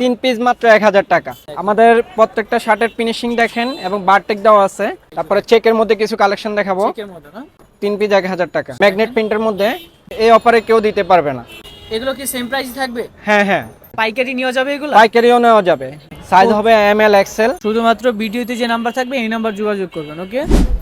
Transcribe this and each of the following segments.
তিন পিস মাত্র এক হাজার টাকা। আমাদের প্রত্যেকটা শার্টের ফিনিশিং দেখেন এবং বারটেক দেওয়া আছে। তারপরে চেকের মধ্যে কিছু কালেকশন দেখাবো। চেকের মধ্যে না? তিন পিস এক হাজার টাকা। ম্যাগনেট প্রিন্টের মধ্যে এই অফারে কেউ দিতে পারবে না। এগুলো কি সেম প্রাইস থাকবে? হ্যাঁ হ্যাঁ। পাইকারি নিয়ে যাবে এগুলো? পাইকারিও নেওয়া যাবে। সাইজ হবে এম এল এক্সেল শুধুমাত্র ভিডিওতে যে নাম্বার থাকবে এই নাম্বার যোগাযোগ করবেন ওকে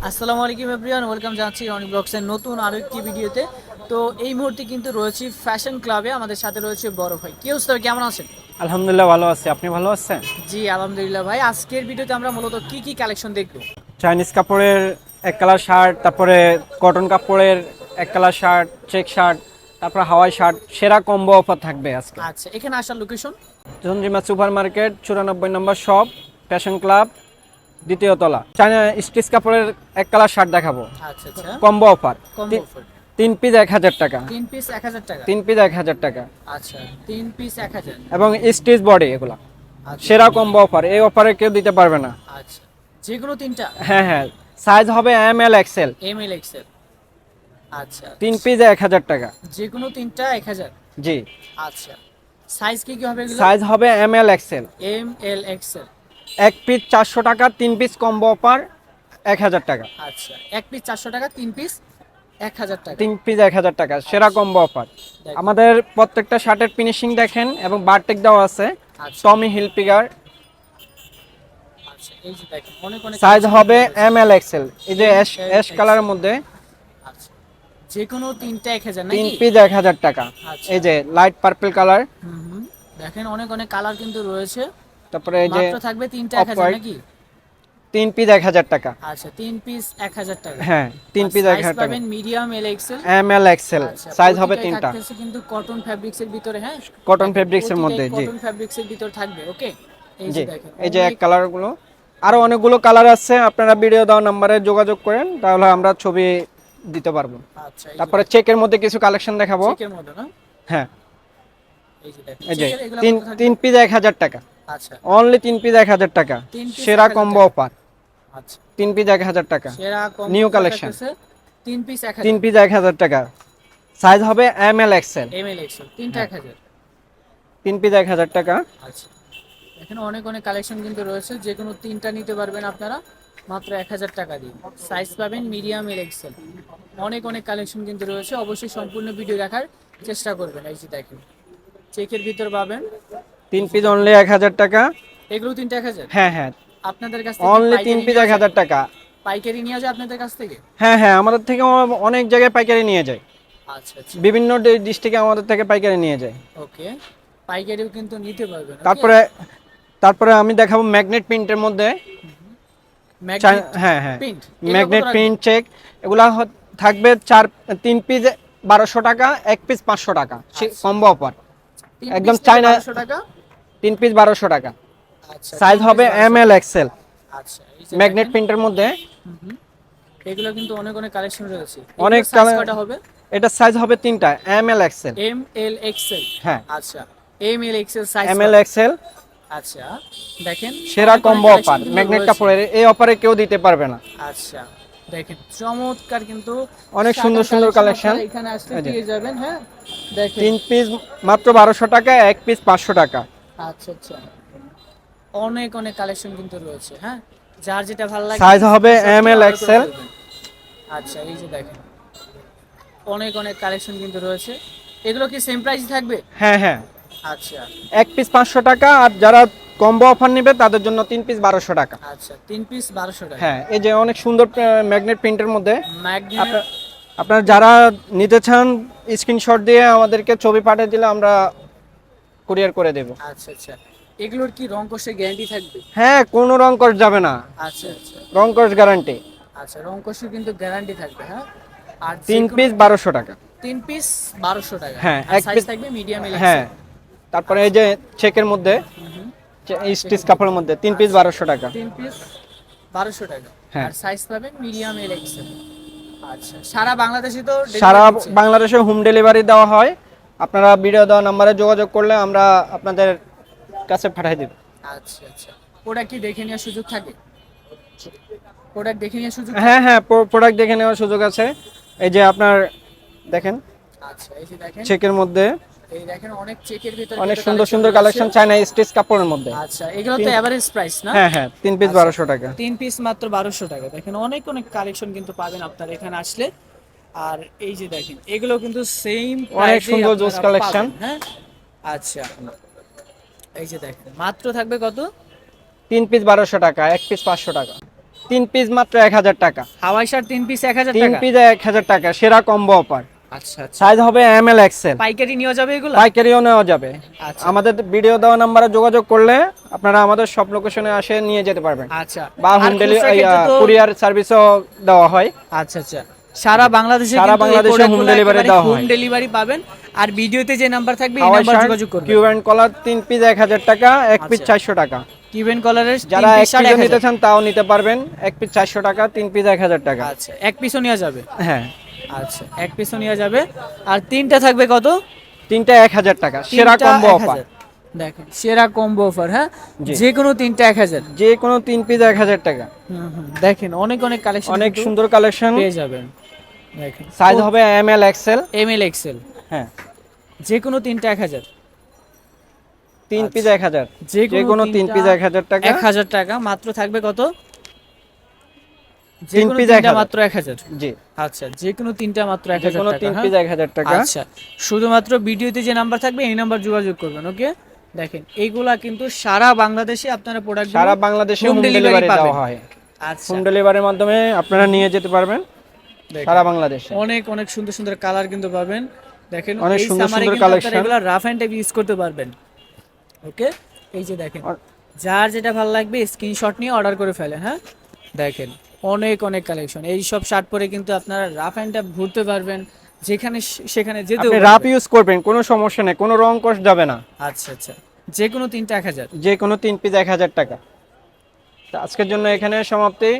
আসসালামু আলাইকুম এভরিওয়ান ওয়েলকাম জানাচ্ছি রনি ব্লগসের নতুন আরও একটি ভিডিওতে। তো এই মুহূর্তে কিন্তু রয়েছি ফ্যাশন ক্লাবে আমাদের সাথে রয়েছে বড় ভাই। কি অবস্থা কেমন আছেন? আলহামদুলিল্লাহ ভালো আছি। আপনি ভালো আছেন? জি আলহামদুলিল্লাহ ভাই। আজকের ভিডিওতে আমরা মূলত কি কি কালেকশন দেখব? চাইনিজ কাপড়ের এক কালার শার্ট তারপরে কটন কাপড়ের এক কালার শার্ট চেক শার্ট তারপরে হাওয়াই শার্ট সেরা কম্বো অফার থাকবে আজকে। আচ্ছা এখানে আসার লোকেশন চন্দ্রিমা সুপার মার্কেট চুরানব্বই নম্বর শপ ফ্যাশন ক্লাব দ্বিতীয় তলা। চাইনা স্টিচ কাপড়ের এক কালার শার্ট দেখাবো। আচ্ছা আচ্ছা। কম্বো অফার কম অফার তিন পিস এক হাজার টাকা। তিন পিস এক হাজার টাকা। তিন পিস এক হাজার টাকা। আচ্ছা তিন পিস এক হাজার। এবং স্টিচ বডি এগুলা। আচ্ছা। সেরা কম্বো অফার এই অফারে কেউ দিতে পারবে না। আচ্ছা যে কোনো তিনটা? হ্যাঁ হ্যাঁ সাইজ হবে M L XL M L XL আচ্ছা। তিন পিস এক হাজার টাকা। যে কোনো তিনটা এক হাজার? জি। আচ্ছা। সাইজ কি কি হবে সাইজ হবে M L XL M L XL এক পিস চারশো টাকা তিন পিস কম্বো অফার এক হাজার টাকা। আচ্ছা এক পিস চারশো টাকা তিন পিস এক হাজার টাকা। তিন পিস এক হাজার টাকা সেরা কম্বো অফার আমাদের প্রত্যেকটা শার্টের ফিনিশিং দেখেন এবং বারটেক দেওয়া আছে। টমি হিলপিগার সাইজ হবে এম এল এক্সেল এই যে অ্যাশ অ্যাশ কালারের মধ্যে। আচ্ছা যে কোনো তিনটা এক হাজার তিন নাকি পিস এক হাজার টাকা। আচ্ছা। এই যে লাইট পার্পল কালার। দেখেন অনেক অনেক কালার কিন্তু রয়েছে। তারপরে এই যে মাত্র থাকবে তিনটা এক হাজার off-white। নাকি? তিন পিস এক হাজার টাকা। আচ্ছা তিন পিস এক হাজার টাকা। হ্যাঁ তিন পিস এক হাজার টাকা। Medium L XL M L XL size হবে তিনটা। কিন্তু কটন ফ্যাব্রিক্স এর ভিতরে হ্যাঁ? কটন ফেব্রিক্স এর মধ্যে জি। কটন ফ্যাব্রিক্স এর ভিতরে থাকবে ওকে এই যে দেখেন এই যে এক কালারগুলো আরও অনেকগুলো কালার আছে আপনারা ভিডিও দেওয়া নাম্বারে যোগাযোগ করেন তাহলে আমরা ছবি দিতে পারব। আচ্ছা তারপরে চেকের মধ্যে কিছু কালেকশন দেখাবো। চেকের মধ্যে না? হ্যাঁ। এই যে তিন তিন পিস এক হাজার টাকা। আচ্ছা। অনলি তিন পিস এক হাজার টাকা। সেরা কম্বো অফার আচ্ছা। তিন পিস এক হাজার টাকা। New collection। তিন পিস এক তিন পিস এক হাজার টাকা। সাইজ হবে M L XL M L XL তিনটা এক হাজার। তিন পিস এক হাজার টাকা। আচ্ছা। এখানে অনেক অনেক কালেকশন কিন্তু রয়েছে যে কোনো তিনটা নিতে পারবেন আপনারা মাত্র এক হাজার টাকা দিয়ে। সাইজ পাবেন মিডিয়াম এল এক্সেল অনেক অনেক কালেকশন কিন্তু রয়েছে অবশ্যই সম্পূর্ণ ভিডিও দেখার চেষ্টা করবেন। এই যে দেখেন চেকের ভিতর পাবেন। তিন পিস অনলি এক হাজার টাকা। এগুলো তিনটা এক হাজার? হ্যাঁ হ্যাঁ। আপনাদের কাছ থেকে অনলি তিন পিস এক হাজার টাকা। পাইকারি নিয়ে যায় আপনাদের কাছ থেকে? হ্যাঁ হ্যাঁ আমাদের থেকে অনেক জায়গায় পাইকারি নিয়ে যায়। আচ্ছা আচ্ছা। বিভিন্ন ডিস্ট্রিক্টে আমাদের থেকে পাইকারি নিয়ে যায়। ওকে পাইকারিও কিন্তু নিতে পারবেন তারপরে তারপরে আমি দেখাবো ম্যাগনেট প্রিন্টের মধ্যে। হ্যাঁ হ্যাঁ। ম্যাগনেট প্রিন্ট চেক এগুলা থাকবে চার তিন পিস বারোশো টাকা এক পিস পাঁচশো টাকা। কম্বো অফার একদম piece থেকে চায়না- 1200 টাকা? তিন পিস বারোশো টাকা। আচ্ছা সাইজ হবে এম এল এক্সেল আচ্ছা ম্যাগনেট প্রিন্টের মধ্যে। এগুলো কিন্তু অনেক অনেক কালেকশন রয়েছে। অনেক কয়টা হবে? এটা সাইজ হবে তিনটা M L XL M L XL হ্যাঁ। আচ্ছা M L XL size M L XL আচ্ছা দেখেন সেরা কম্বো অফার কিন্তু ম্যাগনেট রয়েছে। কাপড়ের এই অফারে কেউ দিতে পারবে না। আচ্ছা দেখেন চমৎকার কিন্তু অনেক সুন্দর সুন্দর কালেকশন। এখানে আসলে পেয়ে যাবেন হ্যাঁ? দেখেন। তিন পিস মাত্র বারোশো টাকা এক পিস পাঁচশো টাকা। আচ্ছা আচ্ছা। অনেক অনেক কালেকশন কিন্তু রয়েছে হ্যাঁ? যার যেটা ভালো লাগে Size হবে এম এল ফেলবেন। আচ্ছা এই যে দেখেন। অনেক অনেক কালেকশন কিন্তু রয়েছে। এগুলো কি সেম প্রাইস থাকবে? হ্যাঁ হ্যাঁ। আচ্ছা। এক পিস পাঁচশো টাকা আর যারা কম্বো অফার নেবে তাদের জন্য তিন পিস বারোশো টাকা। আচ্ছা তিন পিস বারোশো টাকা। হ্যাঁ এই যে অনেক সুন্দর ম্যাগনেট প্রিন্টের মধ্যে। ম্যাগনেট আপনার আপনার যারা নিতে চান স্ক্রিনশট দিয়ে আমাদেরকে ছবি পাঠিয়ে দিলে আমরা কুরিয়ার করে দেব। আচ্ছা আচ্ছা। এগুলোর কি রং কোষে গ্যারান্টি থাকবে? হ্যাঁ কোনো রং কষ যাবে না। আচ্ছা আচ্ছা। রং কষ গ্যারান্টি আচ্ছা রং কোষে কিন্তু গ্যারান্টি থাকবে হ্যাঁ? আর তিন পিস বারোশো টাকা। তিন পিস বারোশো টাকা। হ্যাঁ, এক সাইজ থাকবে মিডিয়াম হ্যাঁ। তারপরে এই যে চেকের মধ্যে স্টিচ কাপড়ের মধ্যে তিন পিস বারোশো টাকা। তিন পিস বারোশো টাকা। হ্যাঁ। আর সাইজ পাবেন মিডিয়াম এল এক্সেল আচ্ছা সারা বাংলাদেশে তো সারা বাংলাদেশে হোম ডেলিভারি দেওয়া হয়। আপনারা ভিডিও দেওয়া নাম্বারে যোগাযোগ করলে আমরা আপনাদের কাছে পাঠিয়ে দেব। আচ্ছা আচ্ছা। প্রোডাক্ট কি দেখে নেওয়ার সুযোগ থাকে? প্রোডাক্ট দেখে নেওয়ার সুযোগ হ্যাঁ হ্যাঁ প্রোডাক্ট দেখে নেওয়ার সুযোগ আছে। এই যে আপনার দেখেন আচ্ছা এই যে দেখেন। চেকের মধ্যে। এই দেখেন অনেক চেকের ভিতরে অনেক সুন্দর সুন্দর কালেকশন চায়না স্টিচ কাপড়ের মধ্যে। আচ্ছা এগুলো তো এভারেজ প্রাইস না? হ্যাঁ হ্যাঁ তিন পিস আচ্ছা। বারোশো টাকা। তিন পিস মাত্র বারোশো টাকা। দেখেন অনেক অনেক কালেকশন কিন্তু পাবেন আপনারা এখানে আসলে। আর এই যে দেখেন এগুলো কিন্তু সেম অনেক সুন্দর জোস কালেকশন হ্যাঁ? আচ্ছা। এই যে দেখেন মাত্র থাকবে কত? তিন পিস বারোশো টাকা এক পিস পাঁচশো টাকা। তিন পিস মাত্র এক হাজার টাকা। হাওয়াই শার্ট তিন পিস এক হাজার তিন পিস এক হাজার টাকা সেরা কম্বো অফার আচ্ছা আচ্ছা। সাইজ হবে এম এল এক্সেল পাইকারি নিয়ে যাবে এগুলো? পাইকারিও নেওয়া যাবে। আচ্ছা। আমাদের ভিডিও দেওয়া নাম্বারে যোগাযোগ করলে আপনারা আমাদের সব লোকেশনে আসে নিয়ে যেতে পারবেন। আচ্ছা। বা হোম ডেলিভারি কুরিয়ার সার্ভিসও দেওয়া হয়। আচ্ছা আচ্ছা। সারা বাংলাদেশে সারা বাংলাদেশে home delivery দেওয়া হোম ডেলিভারি পাবেন। আর ভিডিওতে যে নাম্বার থাকবে এই নাম্বার যোগাযোগ করবেন। কিউ অ্যান্ড কলার তিন পিস এক হাজার টাকা এক পিস আচ্ছা। চারশো টাকা। কিউবেন কলারের যারা এক পিসও নিতে চান তাও নিতে পারবেন। এক পিস চারশো টাকা তিন পিস এক হাজার টাকা। আচ্ছা এক পিসও নেওয়া যাবে? হ্যাঁ। আচ্ছা এক পিসও নেওয়া যাবে। আর তিনটা থাকবে কত? তিনটা এক হাজার টাকা সেরা কম্বো অফার দেখেন সেরা কম্বো অফার হ্যাঁ। যে কোনো তিনটা এক হাজার। যে কোনো তিন পিস এক হাজার টাকা। দেখেন অনেক অনেক কালেকশন অনেক সুন্দর কালেকশন পেয়ে যাবেন। দেখেন সাইজ হবে M L XL M L XL হ্যাঁ। যে কোনো তিনটা এক হাজার। তিন পিস এক হাজার। যে কোনো তিন পিস এক হাজার টাকা। এক হাজার টাকা মাত্র থাকবে কত? যে তিন কোনো এক তিনটা মাত্র এক হাজার। জি। আচ্ছা যে কোনো তিনটা মাত্র এক হাজার তিন হ্যাঁ? পিস এক হাজার টাকা। আচ্ছা শুধুমাত্র ভিডিওতে যে নাম্বার থাকবে এই নাম্বার যোগাযোগ করবেন ওকে? দেখেন এইগুলা কিন্তু সারা বাংলাদেশে আপনারা প্রোডাক্ট সারা বাংলাদেশে হোম ডেলিভারি দেওয়া হয়। আচ্ছা। হোম ডেলিভারির মাধ্যমে আপনারা নিয়ে যেতে পারবেন। সারা বাংলাদেশে। অনেক অনেক সুন্দর সুন্দর কালার কিন্তু পাবেন। দেখেন অনেক সুন্দর সুন্দর আপনারা এগুলা রাফ অ্যান্ড টাইপ ইউজ করতে পারবেন। ওকে এই যে দেখেন যার যেটা ভালো লাগবে স্ক্রিনশট নিয়ে অর্ডার করে ফেলেন হ্যাঁ? দেখেন অনেক অনেক কালেকশন এই সব শার্ট পরে কিন্তু আপনারা রাফ অ্যান্ড টাইপ ঘুরতে পারবেন। যেখানে সেখানে যেতে আপনি রাপ ইউজ করবেন কোনো সমস্যা নেই কোনো রং কষ যাবে না। আচ্ছা আচ্ছা। যে কোনো তিনটা এক হাজার। যে কোনো তিন পিস এক হাজার টাকা। তা আজকের জন্য এখানে সমাপ্তি।